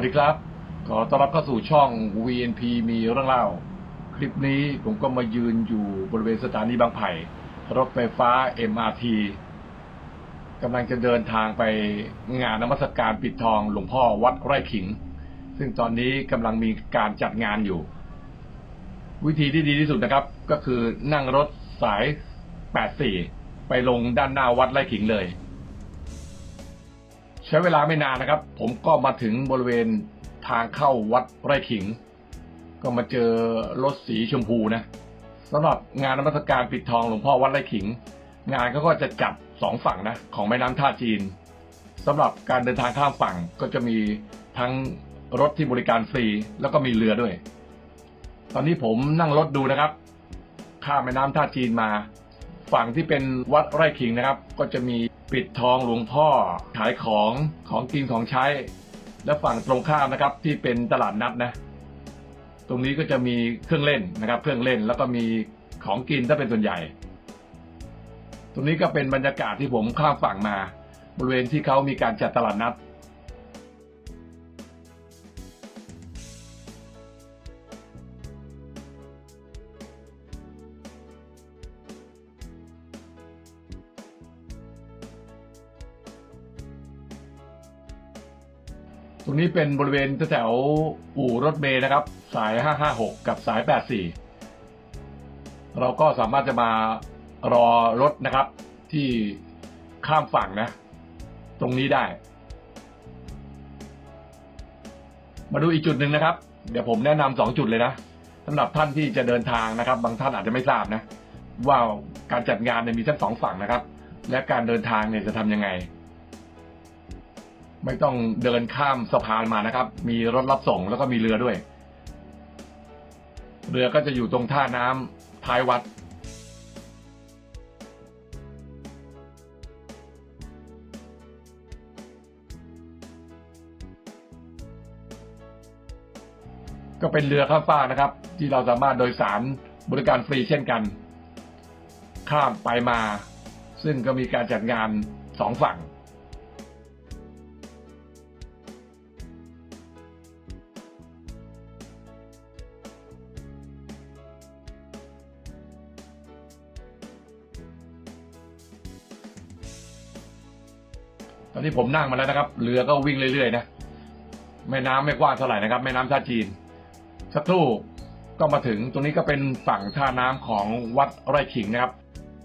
สวัสดีครับ ขอต้อนรับเข้าสู่ช่อง VNP มีเรื่องเล่า คลิปนี้ผมก็มายืนอยู่บริเวณสถานีบางไผ่ รถไฟฟ้า MRT กำลังจะเดินทางไปงานนมัสการปิดทองหลวงพ่อวัดไร่ขิง ซึ่งตอนนี้กำลังมีการจัดงานอยู่ วิธีที่ดีที่สุดนะครับ ก็คือนั่งรถสาย 84 ไปลงด้านหน้าวัดไร่ขิงเลย ใช้เวลาไม่นานนะครับ ผมก็มาถึงบริเวณทางเข้าวัดไร่ขิง ก็มาเจอรถสีชมพูนะสำหรับงานนมัสการปิดทองหลวงพ่อวัดไร่ขิง งานเขาก็จะจับสองฝั่งนะของแม่น้ำท่าจีนสำหรับการเดินทางข้ามฝั่งก็จะมีทั้งรถที่บริการฟรีแล้วก็มีเรือด้วย ตอนนี้ผมนั่งรถดูนะครับ ข้ามแม่น้ำท่าจีนมา ฝั่งที่เป็นวัดไร่ขิงนะครับ ก็จะมี ปิดทองหลวงพ่อขายของของกินของใช้ และฝั่งตรงข้ามนะครับ ที่เป็นตลาดนัดนะ ตรงนี้ก็จะมีเครื่องเล่นนะครับ เครื่องเล่นแล้วก็มีของกินถ้าเป็นส่วนใหญ่ ตรงนี้ก็เป็นบรรยากาศที่ผมข้ามฝั่งมา บริเวณที่เขามีการจัดตลาดนัด ตรงนี้เป็นบริเวณแถวอู่รถเมย์นะครับ สาย 556 กับสาย 84 เราก็สามารถจะมารอรถนะครับ ที่ข้ามฝั่งนะ ตรงนี้ได้ มาดูอีกจุดหนึ่งนะครับ เดี๋ยวผมแนะนำสองจุดเลยนะสำหรับท่านที่จะเดินทางนะครับ บางท่านอาจจะไม่ทราบนะ ว่าการจัดงานเนี่ยมีทั้งสองฝั่งนะครับ และการเดินทางเนี่ยจะทำยังไง ไม่ต้องเดินข้ามสะพานมานะครับ มีรถรับส่งแล้วก็มีเรือด้วย เรือก็จะอยู่ตรงท่าน้ำท้ายวัด ก็เป็นเรือข้ามฟากนะครับ ที่เราสามารถโดยสารบริการฟรีเช่นกัน ข้ามไปมา ซึ่งก็มีการจัดงานสองฝั่ง อนนี้ผมนั่งมาแล้วนะครับ เรือก็วิ่งเรื่อยๆนะ แม่น้ำไม่กว้างเท่าไหร่นะครับ แม่น้ำท่าจีน สักครู่ก็มาถึงตรงนี้ก็เป็นฝั่งท่าน้ำของวัดไร่ขิงนะครับ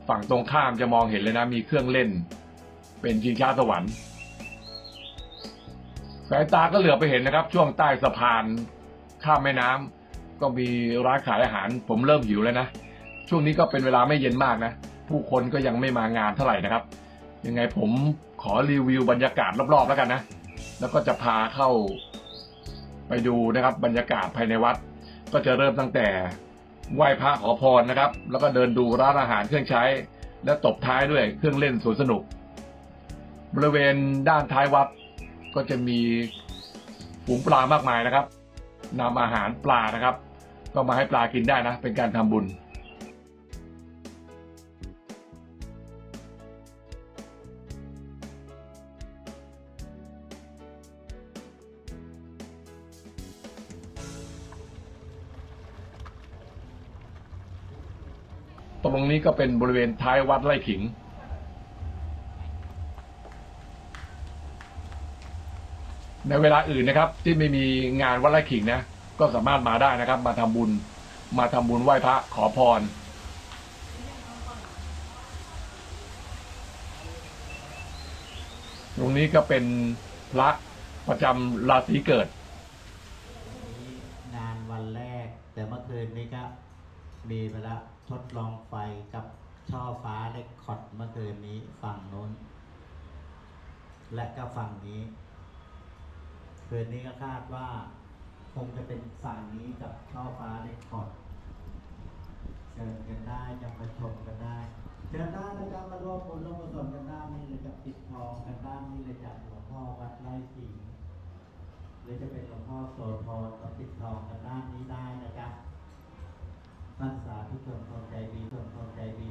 ฝั่งตรงข้ามจะมองเห็นเลยนะ มีเครื่องเล่น เป็นชิงช้าสวรรค์ สายตาก็เหลือไปเห็นนะครับ ช่วงใต้สะพานข้ามแม่น้ำก็มีร้านขายอาหาร ผมเริ่มหิวแล้วนะ ช่วงนี้ก็เป็นเวลาไม่เย็นมากนะ ผู้คนก็ยังไม่มางานเท่าไหร่นะครับ ยังไงผม ขอรีวิวบรรยากาศรอบๆแล้วกันนะ แล้วก็จะพาเข้าไปดูนะครับ บรรยากาศภายในวัด ก็จะเริ่มตั้งแต่ไหว้พระขอพรนะครับ แล้วก็เดินดูร้านอาหารเครื่องใช้ และตบท้ายด้วยเครื่องเล่นสวนสนุก บริเวณด้านท้ายวัดก็จะมีฝูงปลามากมายนะครับนำอาหารปลานะครับ ก็มาให้ปลากินได้นะ เป็นการทำบุญ ตรงนี้ก็เป็นบริเวณท้ายวัดไร่ขิง ในเวลาอื่นนะครับ ที่ไม่มีงานวัดไร่ขิงนะ ก็สามารถมาได้นะครับ มาทำบุญ มาทำบุญไหว้พระขอพรตรงนี้ก็เป็นพระประจำราศีเกิด งานวันแรก แต่เมื่อคืนนี้ก็มีไปแล้ว ทดลองไฟกับช่อฟ้าเล็กคอดเมื่อคืนนี้ฝั่งนู้น และก็ฝั่งนี้ คืนนี้ก็คาดว่า คงจะเป็นฝั่งนี้กับช่อฟ้าเล็กคอดเชิญกันได้จะมาชมกันได้เชิญได้นะครับมาร่วมบุญร่วมกุศลกันได้นี่เลยจะปิดทองกันได้นี่เลยจากหลวงพ่อวัดไร่สิงห์หรือจะเป็นหลวงพ่อโสธรกับปิดทองกันด้านนี้ได้นะครับ ท่านสาทุกชนคนใจดีชนคนใจดี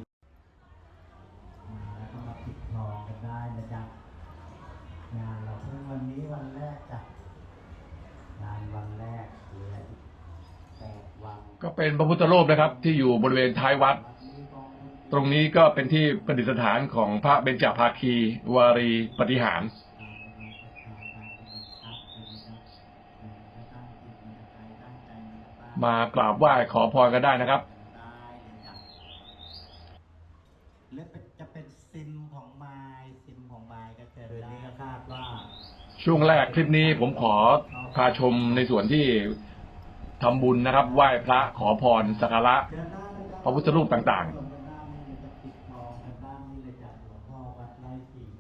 แล้วก็มาติดทองกันได้นะจ๊ะงานเราเพิ่งวันนี้วันแรกจ้ะงานวันแรกเหลือแปดวันก็เป็นพระพุทธรูปนะครับ ที่อยู่บริเวณท้ายวัด ตรงนี้ก็เป็นที่ประดิษฐานของพระเบญจภาคี วารีปฏิหาร มากราบไหว้ขอพรกันได้นะครับหรือเป็นจะเป็นซิมของไม้ซิมของไม้ก็เกิดได้นี้ก็คาดว่า ช่วงแรกคลิปนี้ผมขอพาชมในส่วนที่ทำบุญนะครับ ไหว้พระขอพรสักการะพระพุทธรูปต่างๆ ๆด้านนี้เลยจากหลวงพ่อวัดไร่ขิง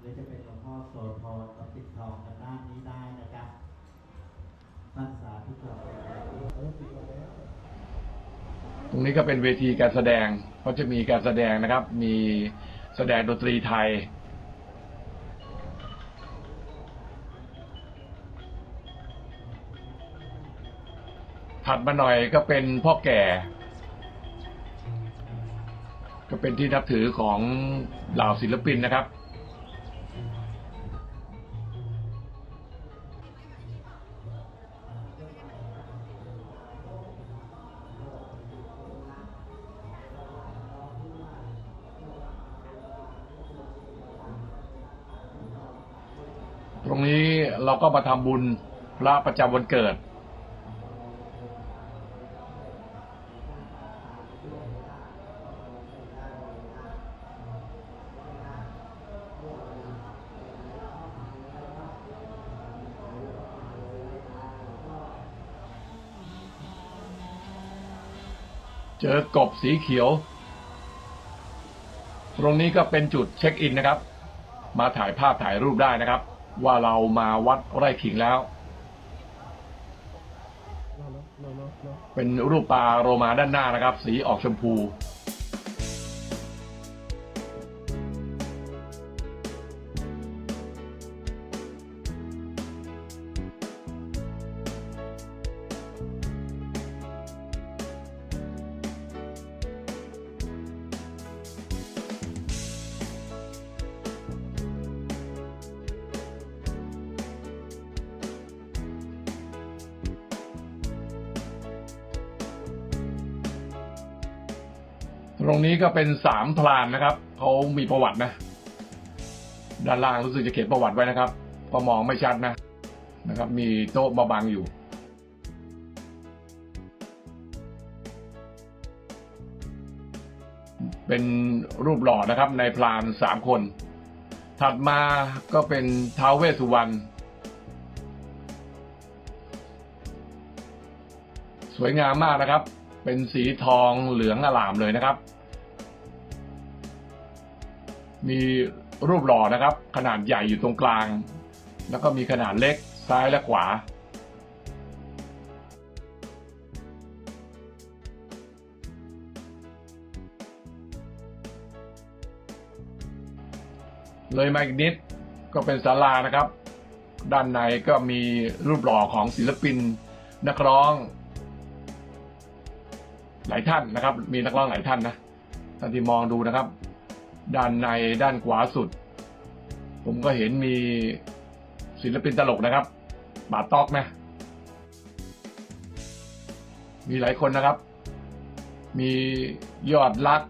หรือจะเป็นหลวงพ่อโสธรกับปิดทองกันด้านนี้ได้นะครับท่านสาธุชน ตรงนี้ก็เป็นเวทีการแสดงเขาจะมีการแสดงนะครับ มีแสดงดนตรีไทย ถัดมาหน่อยก็เป็นพ่อแก่ ก็เป็นที่นับถือของเหล่าศิลปินนะครับ เราก็มาทำบุญพระประจำวันเกิด เจอกบสีเขียว ตรงนี้ก็เป็นจุดเช็คอินนะครับ มาถ่ายภาพถ่ายรูปได้นะครับ ว่าเรามาวัดไร่ขิงแล้ว เป็นรูปปลาโรมาด้านหน้านะครับ สีออกชมพู ก็เป็นสามพลานนะครับเขามีประวัตินะ ด้านล่างรู้สึกจะเขียนประวัติไว้นะครับพอมองไม่ชัดนะนะครับ มีโต๊ะมาบังอยู่เป็นรูปหล่อนะครับในพลานสามคน ถัดมาก็เป็นท้าวเวสสุวรรณสวยงามมากนะครับ เป็นสีทองเหลืองอลามเลยนะครับ มีรูปหล่อนะครับ ขนาดใหญ่อยู่ตรงกลาง แล้วก็มีขนาดเล็กซ้ายและขวา เลยมาอีกนิดก็เป็นศาลานะครับ ด้านในก็มีรูปหล่อของศิลปินนักร้อง หลายท่านนะครับ มีนักร้องหลายท่านนะท่านที่มองดูนะครับ ด้านในด้านขวาสุด ผมก็เห็นมีศิลปินตลกนะครับบาตอกนะมีหลายคนนะครับ มียอดรัก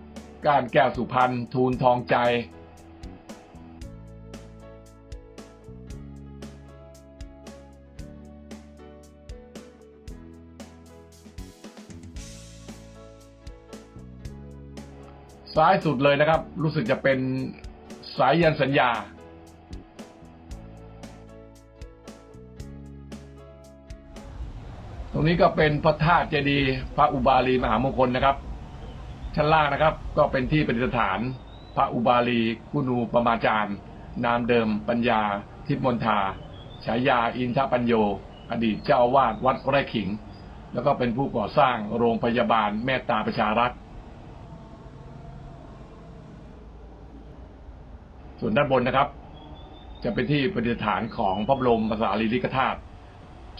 การแก้วสุพรรณทูลทองใจ ซ้ายสุดเลยนะครับ รู้สึกจะเป็นสายยันสัญญา ตรงนี้ก็เป็นพระธาตุเจดีย์พระอุบาลีมหามงคลนะครับ ชั้นล่างนะครับก็เป็นที่ประดิษฐาน พระอุบาลีกุนูปมาจารย์ นามเดิมปัญญา ทิพมนทาฉายาอินทปัญโย อดีตเจ้าวาดวัดไร่ขิง แล้วก็เป็นผู้ก่อสร้างโรงพยาบาลเมตตาประชารัก ส่วนด้านบนนะครับ จะเป็นที่ประดิษฐานของพระบรมสารีริกธาตุ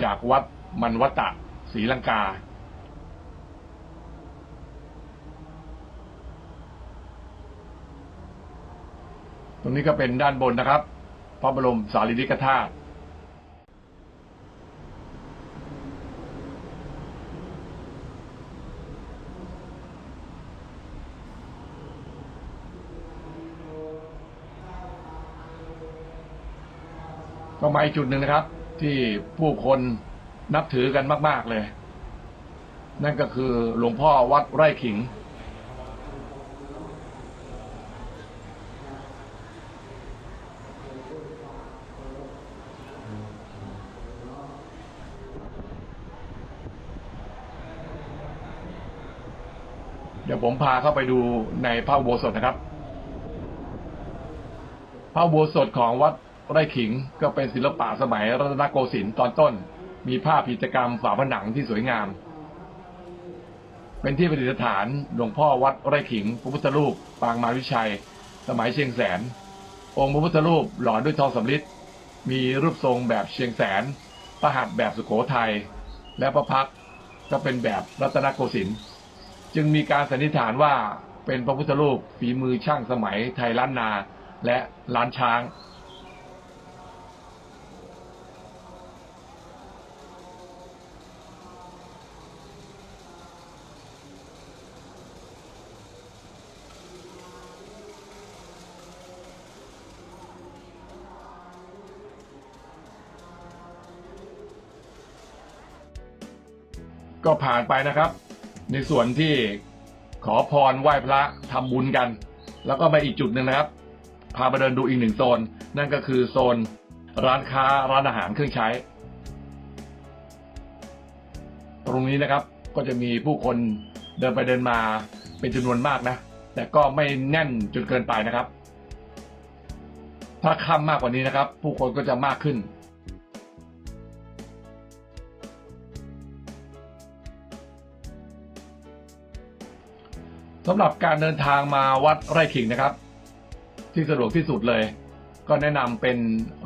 จากวัดมันวัตตะศรีลังกา ตรงนี้ก็เป็นด้านบนนะครับ พระบรมสารีริกธาตุ ก็มาอีกจุดหนึ่งนะครับ ที่ผู้คนนับถือกันมาก ๆเลย นั่นก็คือหลวงพ่อวัดไร่ขิง เดี๋ยวผมพาเข้าไปดูในพระอุโบสถนะครับ พระอุโบสถของวัด ไร่ขิงก็เป็นศิลปะสมัยรัตนโกสินทร์ตอนต้น มีภาพกิจกรรมฝาผนังที่สวยงาม เป็นที่ประดิษฐานหลวงพ่อวัดไร่ขิงพระพุทธรูปปางมารวิชัย สมัยเชียงแสน องค์พระพุทธรูปหล่อด้วยทองสำริดมีรูปทรงแบบเชียงแสนพระหัตแบบสุโขทัยและพระพักก็เป็นแบบรัตนโกสินทร์จึงมีการสันนิษฐานว่าเป็นพระพุทธรูปฝีมือช่างสมัยไทยล้านนาและล้านช้าง ก็ผ่านไปนะครับ ในส่วนที่ขอพรไหว้พระทำบุญกัน แล้วก็ไปอีกจุดหนึ่งนะครับ พาไปเดินดูอีกหนึ่งโซน นั่นก็คือโซนร้านค้าร้านอาหารเครื่องใช้ ตรงนี้นะครับก็จะมีผู้คนเดินไปเดินมาเป็นจำนวนมากนะ แต่ก็ไม่แน่นจนเกินไปนะครับ ถ้าค่ำมากกว่านี้นะครับ ผู้คนก็จะมากขึ้น สำหรับการเดินทางมาวัดไร่ขิงนะครับ ที่สะดวกที่สุดเลย ก็แนะนำเป็น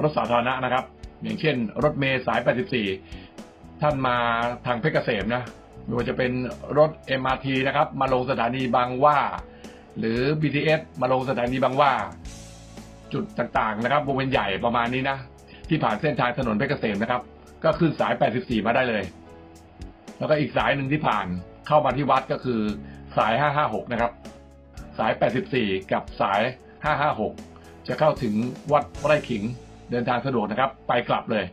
รถสาธารณะนะครับ อย่างเช่น รถเมล์สาย 84 ท่านมาทางเพชรเกษมนะไม่ว่าจะเป็นรถ MRT นะครับ มาลงสถานีบางว่า หรือ BTS มาลงสถานีบางว่า จุดต่างๆนะครับวงเวียนใหญ่ประมาณนี้นะ ที่ผ่านเส้นทางถนนเพชรเกษมนะครับ ก็ขึ้นสาย 84 มาได้เลย แล้วก็อีกสายหนึ่งที่ผ่านเข้ามาที่วัดก็คือ สาย 556 นะครับ สาย 84 กับสาย 556 จะเข้าถึงวัดไร่ขิงเดินทางสะดวกนะครับ ไปกลับเลย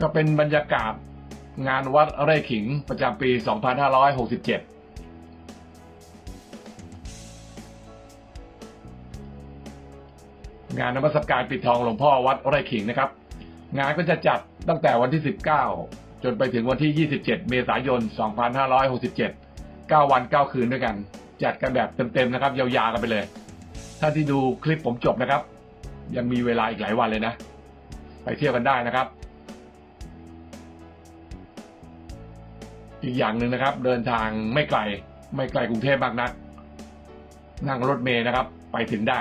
ก็เป็นบรรยากาศงานวัดไร่ขิงประจำปี 2567งานนมัสการปิดทองหลวงพ่อวัดไร่ขิงนะครับ งานก็จะจัดตั้งแต่วันที่ 19 จนไปถึงวันที่ 27 เมษายน 2567 9 วัน 9 คืนด้วยกัน จัดกันแบบเต็มๆนะครับ ยาวๆกันไปเลยถ้านที่ดูคลิปผมจบนะครับ ยังมีเวลาอีกหลายวันเลยนะ ไปเที่ยวกันได้นะครับ อีกอย่างหนึ่งนะครับ เดินทางไม่ไกล ไม่ไกลกรุงเทพมากนัก นั่งรถเมล์นะครับ ไปถึงได้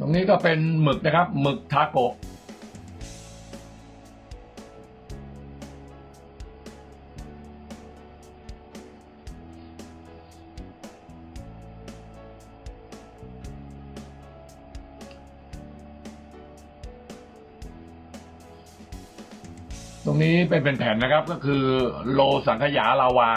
ตรงนี้ก็เป็นหมึกนะครับ หมึกทาโกะตรงนี้เป็นเป็นแผ่นนะครับก็คือโลสังขยาลาวา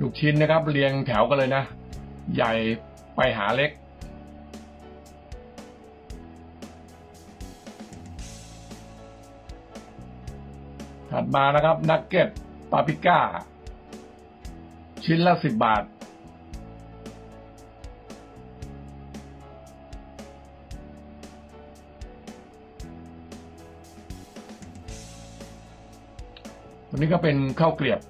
ลูกชิ้นนะครับ เรียงแถวกันเลยนะ ใหญ่ไปหาเล็ก ถัดมานะครับ นักเก็ตปาปิก้า ชิ้นละสิบบาทตัวนี้ก็เป็นข้าวเกลียบ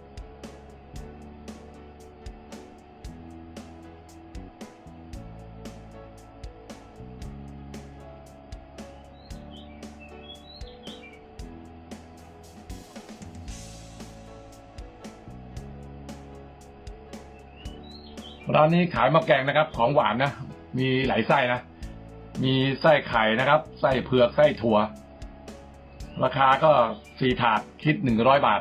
ร้านนี้ขายมะแกงนะครับ ของหวานนะ มีหลายไส้นะ มีไส้ไข่นะครับ ไส้เผือกไส้ถั่ว ราคาก็สี่ถาดคิดหนึ่งร้อยบาท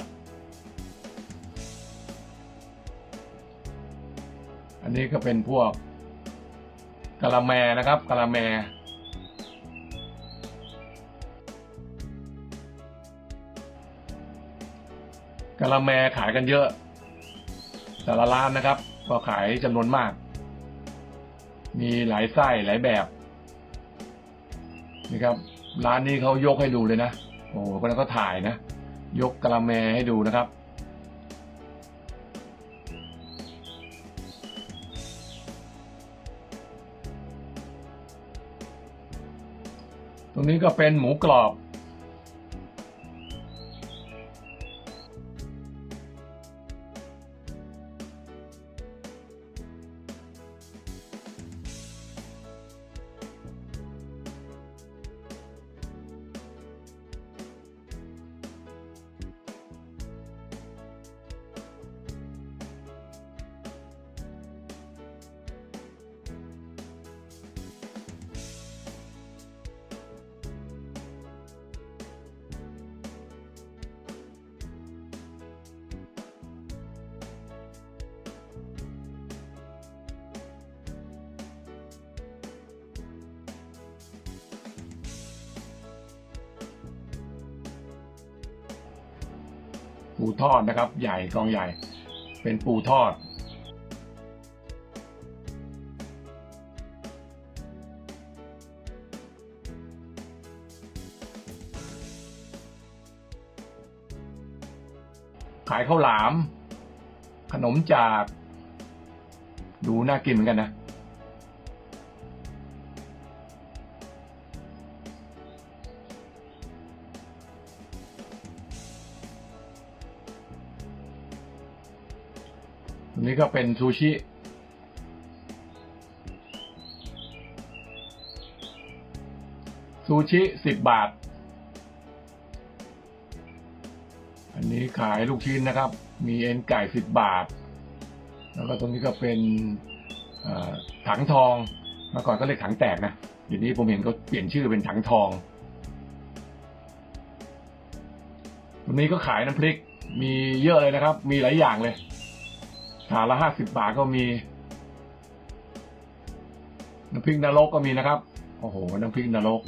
อันนี้ก็เป็นพวกกะละแมนะครับกะละแมกะละแมขายกันเยอะ แต่ละร้านนะครับ ก็ขายจำนวนมาก มีหลายไส้หลายแบบนี่ครับ ร้านนี้เขายกให้ดูเลยนะ โอ้โหคนนั้นก็ถ่ายนะ ยกกะละแมให้ดูนะครับ ตรงนี้ก็เป็นหมูกรอบ ปูทอดนะครับ ใหญ่กองใหญ่ เป็นปูทอด ขายข้าวหลาม ขนมจาก ดูน่ากินเหมือนกันนะ นนี้ก็เป็นซูชิ ซูชิสิบบาท อันนี้ขายลูกชิ้นนะครับ มีเอ็นไก่สิบบาท แล้วก็ตรงนี้ก็เป็นถังทอง เมื่อก่อนก็เรียกถังแตกนะเดี๋ยวนี้ผมเห็นเขาเปลี่ยนชื่อเป็นถังทอง ตรงนี้ก็ขายน้ำพริก มีเยอะเลยนะครับ มีหลายอย่างเลย ถาละห้าสิบบาทก็มี น้ำพริกนรกก็มีนะครับ โอ้โห น้ำพริกนรก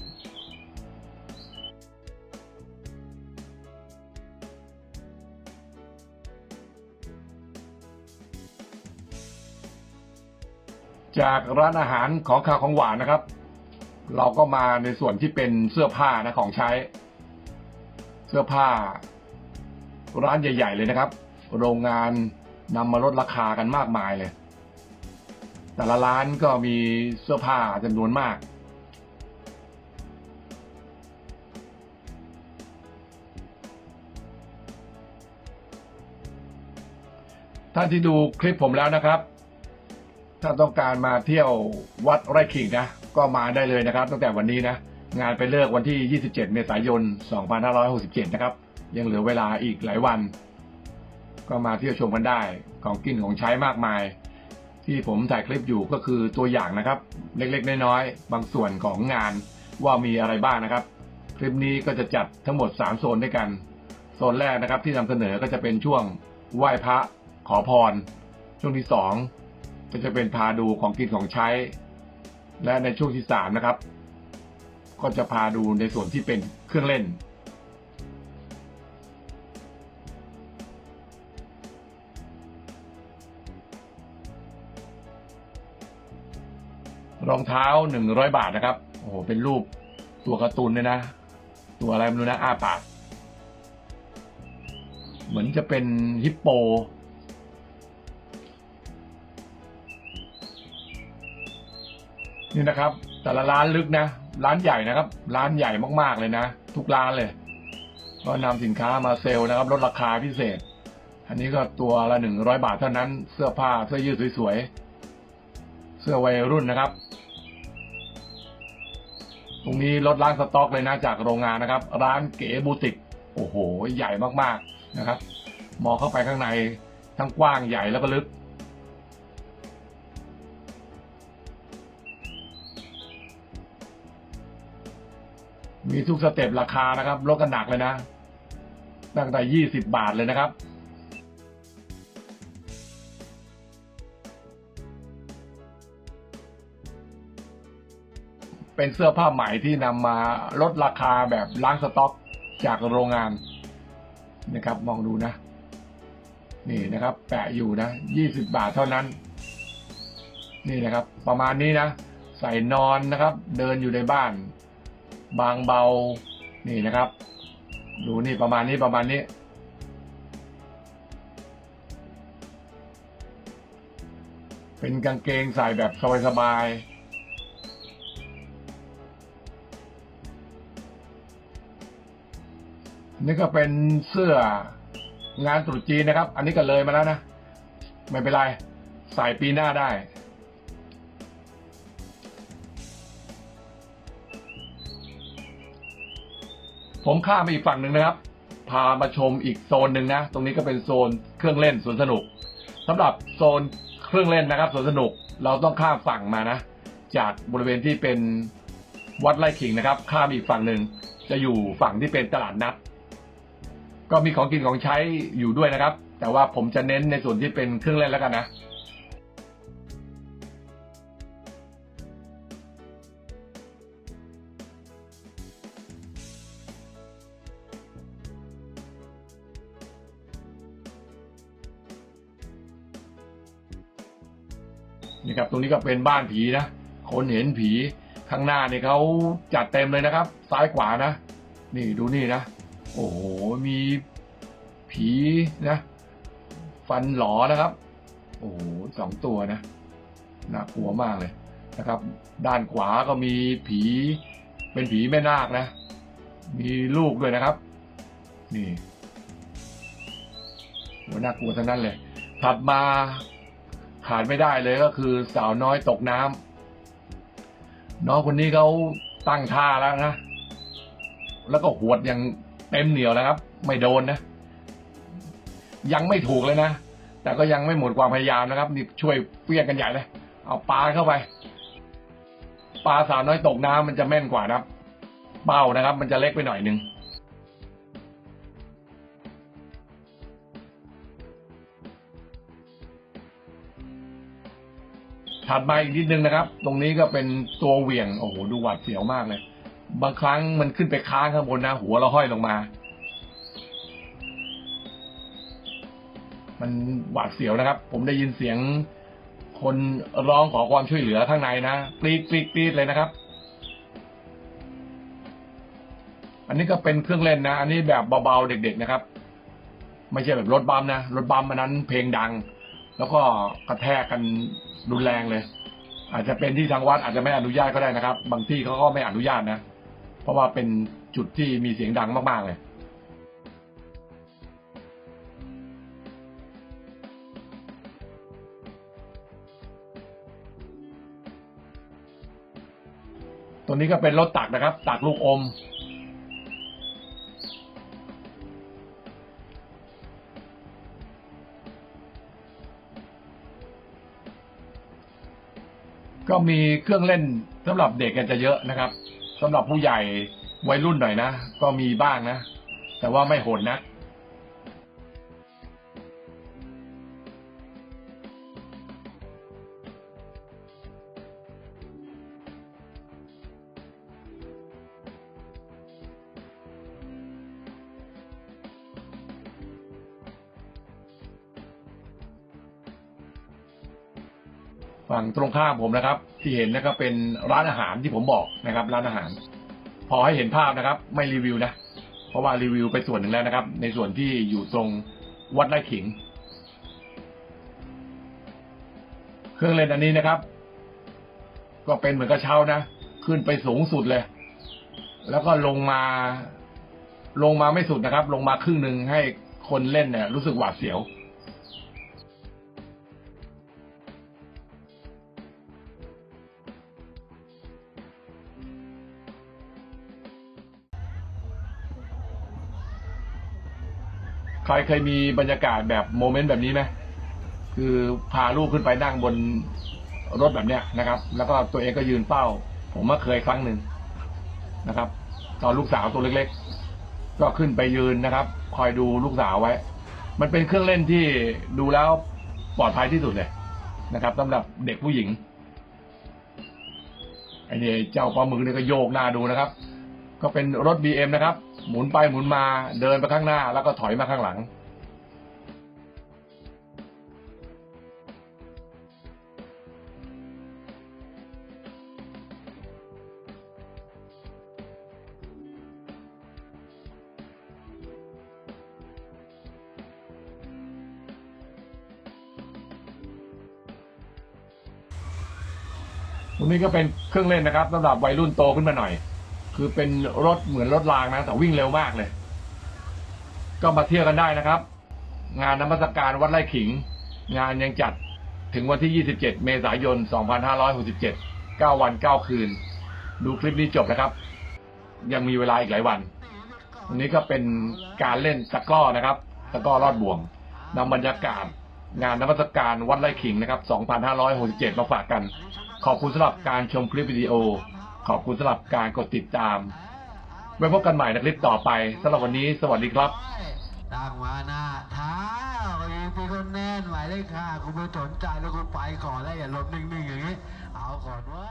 จากร้านอาหารของข้าวของหวานนะครับ เราก็มาในส่วนที่เป็นเสื้อผ้านะของใช้ เสื้อผ้า ร้านใหญ่ ๆ เลยนะครับ โรงงาน นำมาลดราคากันมากมายเลย แต่ละร้านก็มีเสื้อผ้าจำนวนมาก ท่านที่ดูคลิปผมแล้วนะครับ ถ้าต้องการมาเที่ยววัดไร่ขิงนะ ก็มาได้เลยนะครับ ตั้งแต่วันนี้นะ งานไปเลิกวันที่ 27 เมษายน 2567 นะครับ ยังเหลือเวลาอีกหลายวัน ก็มาเที่ยวชมกันได้ ของกินของใช้มากมาย ที่ผมถ่ายคลิปอยู่ก็คือตัวอย่างนะครับ เล็กๆ น้อยๆ บางส่วนของงานว่ามีอะไรบ้างนะครับ คลิปนี้ก็จะจัดทั้งหมด 3 โซนด้วยกัน โซนแรกนะครับที่นำเสนอก็จะเป็นช่วงไหว้พระขอพร ช่วงที่สองก็จะเป็นพาดูของกินของใช้ และในช่วงที่สามนะครับก็จะพาดูในส่วนที่เป็นเครื่องเล่น รองเท้าหนึ่งร้อยบาทนะครับ โอ้โห เป็นรูปตัวการ์ตูนเลยนะ ตัวอะไรไม่รู้นะอ้าปากเหมือนจะเป็นฮิปโป นี่นะครับ แต่ละร้านลึกนะ ร้านใหญ่นะครับ ร้านใหญ่มากๆเลยนะ ทุกร้านเลย ก็นำสินค้ามาเซลล์นะครับ ลดราคาพิเศษ อันนี้ก็ตัวละหนึ่งร้อยบาทเท่านั้น เสื้อผ้าเสื้อยืดสวยๆ เสื้อวัยรุ่นนะครับ รงนี้ลดล้างสต็อกเลยนะจากโรงงานนะครับ ร้านเก๋บูติกโอ้โห ใหญ่มากๆนะครับ มองเข้าไปข้างในทั้งกว้างใหญ่แล้วก็ลึก มีทุกสเต็ปราคานะครับลดกันหนักเลยนะ ตั้งแต่ยี่สิบบาทเลยนะครับ เป็นเสื้อผ้าใหม่ที่นำมาลดราคาแบบล้างสต็อกจากโรงงานนะครับ มองดูนะ นี่นะครับ แปะอยู่นะยี่สิบบาทเท่านั้น นี่นะครับ ประมาณนี้นะ ใส่นอนนะครับ เดินอยู่ในบ้าน บางเบา นี่นะครับ ดูนี่ประมาณนี้ประมาณนี้เป็นกางเกงใส่แบบสบายๆ นี่ก็เป็นเสื้องานตรุษจีนนะครับ อันนี้ก็เลยมาแล้วนะ ไม่เป็นไร ใส่ปีหน้าได้ ผมข้ามไปอีกฝั่งหนึ่งนะครับ พามาชมอีกโซนหนึ่งนะ ตรงนี้ก็เป็นโซนเครื่องเล่นสวนสนุกสำหรับโซนเครื่องเล่นนะครับสวนสนุกเราต้องข้ามฝั่งมานะ จากบริเวณที่เป็นวัดไร่ขิงนะครับ ข้ามอีกฝั่งหนึ่งจะอยู่ฝั่งที่เป็นตลาดนัด ก็มีของกินของใช้อยู่ด้วยนะครับ แต่ว่าผมจะเน้นในส่วนที่เป็นเครื่องเล่นแล้วกันนะนี่ครับตรงนี้ก็เป็นบ้านผีนะ คนเห็นผีข้างหน้าเนี่ยเขาจัดเต็มเลยนะครับ ซ้ายขวานะ นี่ดูนี่นะ โอ้โห มีผีนะ ฟันหลอนะครับ โอ้โหสองตัวนะน่ากลัวมากเลยนะครับ ด้านขวาก็มีผีเป็นผีแม่นาคนะ มีลูกด้วยนะครับ นี่โหน่ากลัวทั้งนั้นเลย ถัดมาขาดไม่ได้เลยก็คือสาวน้อยตกน้ำน้องคนนี้เขาตั้งท่าแล้วนะ แล้วก็หวดอย่าง เต็มเหนียวแล้วครับ ไม่โดนนะ ยังไม่ถูกเลยนะ แต่ก็ยังไม่หมดความพยายามนะครับนี่ช่วยเปี้ยงกันใหญ่เลย เอาปลาเข้าไป ปลาสาวน้อยตกน้ำมันจะแม่นกว่านะครับ เป้านะครับ มันจะเล็กไปหน่อยนึงถัดมาอีกนิดนึงนะครับ ตรงนี้ก็เป็นตัวเหวี่ยง โอ้โห ดูหวาดเสียวมากเลย บางครั้งมันขึ้นไปค้างข้างบนนะหัวเราห้อยลงมา มันหวาดเสียวนะครับ ผมได้ยินเสียงคนร้องขอความช่วยเหลือข้างในนะกรีดกรีดกรีดเลยนะครับ อันนี้ก็เป็นเครื่องเล่นนะ อันนี้แบบเบาๆเด็กๆนะครับ ไม่ใช่แบบรถบัมนะ รถบัมมันนั้นเพลงดัง แล้วก็กระแทกกันรุนแรงเลย อาจจะเป็นที่ทางวัดอาจจะไม่อนุญาตก็ได้นะครับ บางที่เขาก็ไม่อนุญาตนะ เพราะว่าเป็นจุดที่มีเสียงดังมากๆเลยตัวนี้ก็เป็นรถตักนะครับ ตักลูกอม ก็มีเครื่องเล่นสำหรับเด็กกันจะเยอะนะครับ สำหรับผู้ใหญ่วัยรุ่นหน่อยนะ ก็มีบ้างนะ แต่ว่าไม่โหดนะฝั่งตรงข้ามผมนะครับ ที่เห็นนะครับเป็นร้านอาหารที่ผมบอกนะครับ ร้านอาหาร พอให้เห็นภาพนะครับ ไม่รีวิวนะเพราะว่ารีวิวไปส่วนหนึ่งแล้วนะครับ ในส่วนที่อยู่ตรงวัดไร่ขิง เครื่องเล่นอันนี้นะครับ ก็เป็นเหมือนกระเช้านะขึ้นไปสูงสุดเลย แล้วก็ลงมา ลงมาไม่สุดนะครับ ลงมาครึ่งหนึ่งให้คนเล่นเนี่ยรู้สึกหวาดเสียว ใครเคยมีบรรยากาศแบบโมเมนต์แบบนี้ไหมคือพาลูกขึ้นไปนั่งบนรถแบบเนี้ยนะครับ แล้วก็ตัวเองก็ยืนเฝ้า ผมก็เคยครั้งหนึ่งนะครับ ตอนลูกสาวตัวเล็กๆ ก็ขึ้นไปยืนนะครับ คอยดูลูกสาวไว้ มันเป็นเครื่องเล่นที่ดูแล้วปลอดภัยที่สุดเลยนะครับสำหรับเด็กผู้หญิงไอ้นี่เจ้าปลาหมึกนี่ก็โยกหน้าดูนะครับ ก็เป็นรถ BM นะครับ หมุนไปหมุนมาเดินไปข้างหน้า แล้วก็ถอยมาข้างหลัง ตรงนี้ก็เป็นเครื่องเล่นนะครับสำหรับวัยรุ่นโตขึ้นมาหน่อย คือเป็นรถเหมือนรถรางนะ แต่วิ่งเร็วมากเลย ก็มาเที่ยวกันได้นะครับ งานนมัสการวัดไร่ขิง งานยังจัดถึงวันที่ 27 เมษายน 2567 9 วัน 9 คืน ดูคลิปนี้จบนะครับ ยังมีเวลาอีกหลายวันวันนี้ก็เป็นการเล่นตะกร้อนะครับ ตะกร้อรอดบ่วงนำบรรยากาศ งานนมัสการวัดไร่ขิงนะครับ 2567 มาฝากกัน ขอบคุณสำหรับการชมคลิปวิดีโอ ขอบคุณสำหรับการกดติดตาม ไว้พบกันใหม่ในคลิปต่อไปสำหรับวันนี้สวัสดีครับตั้งมาหน้าท้ายิงตีคนแน่นหมายเลขห้าคุณไม่สนใจแล้วคุณไปก่อนแล้วอย่าหลบนิ่งๆอย่างนี้ เอาก่อนว่า